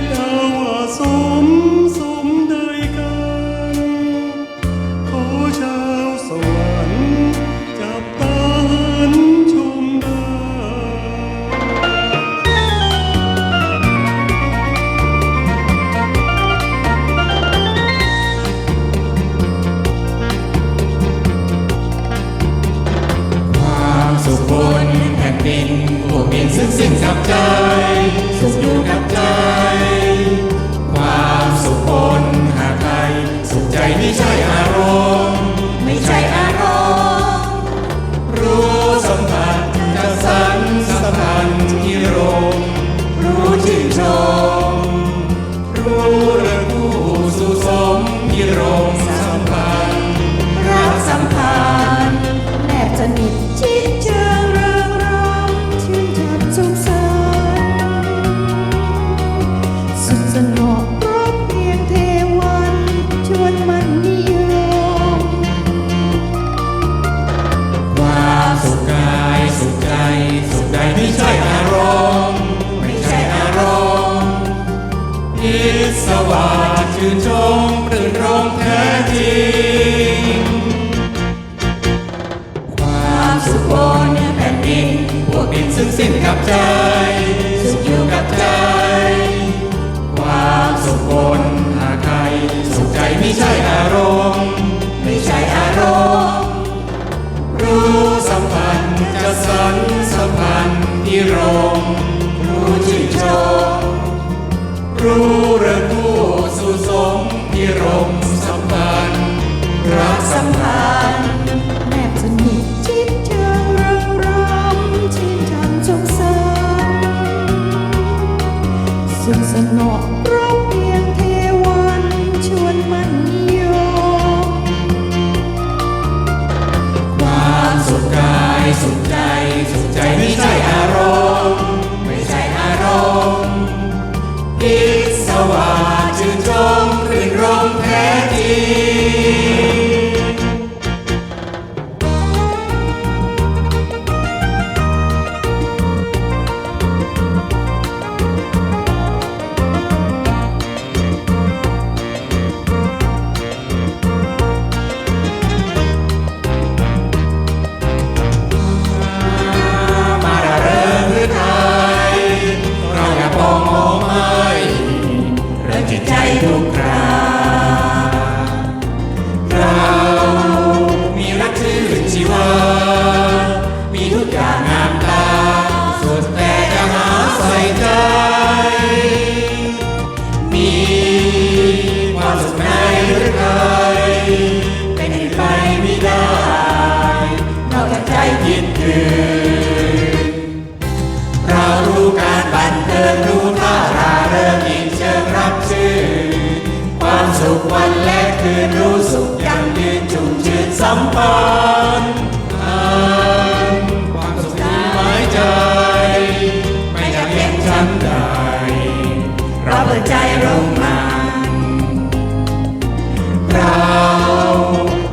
ดเอาว่าสมสมได้กัน ขอชาวสวรรค์จับตาหันชมได้ความสุขบนแผ่นดินผู้เปลี่ยนซึ่งสิ้นกับใจ สุขอยู่กับใจ ช่อารมณ์ ไม่ใช่อารมณ์ รู้สัมผัสจะสันสัมพันธ์ที่รมรู้ชื่นชม สวาสชื่นชมรื่นรมแท้จริง ความสุขบนแผ่นดินพวกดินซึ่งสิ้นกับใจสุาย วันและคืนรู้สุขยังยืนชุ่มชื่นสัมพันธ์ความสุขที่หมายใจ ไม่จะเพียงชั้นใดเราเปิดใจร่มมันเรา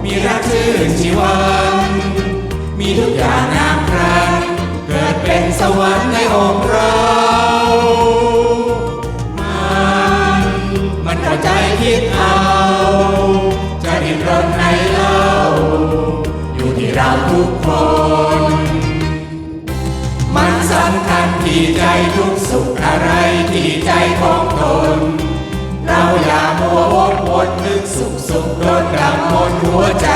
มีรักชื่นชีวันมีทุกอย่างงามครันเกิดเป็นสวรรค์ในอกเทุกคน มันสำคัญที่ใจทุกสุขอะไรที่ใจของตน เราอย่ามัววกวนนึกสุขสุขโดนดำมนหัวใจ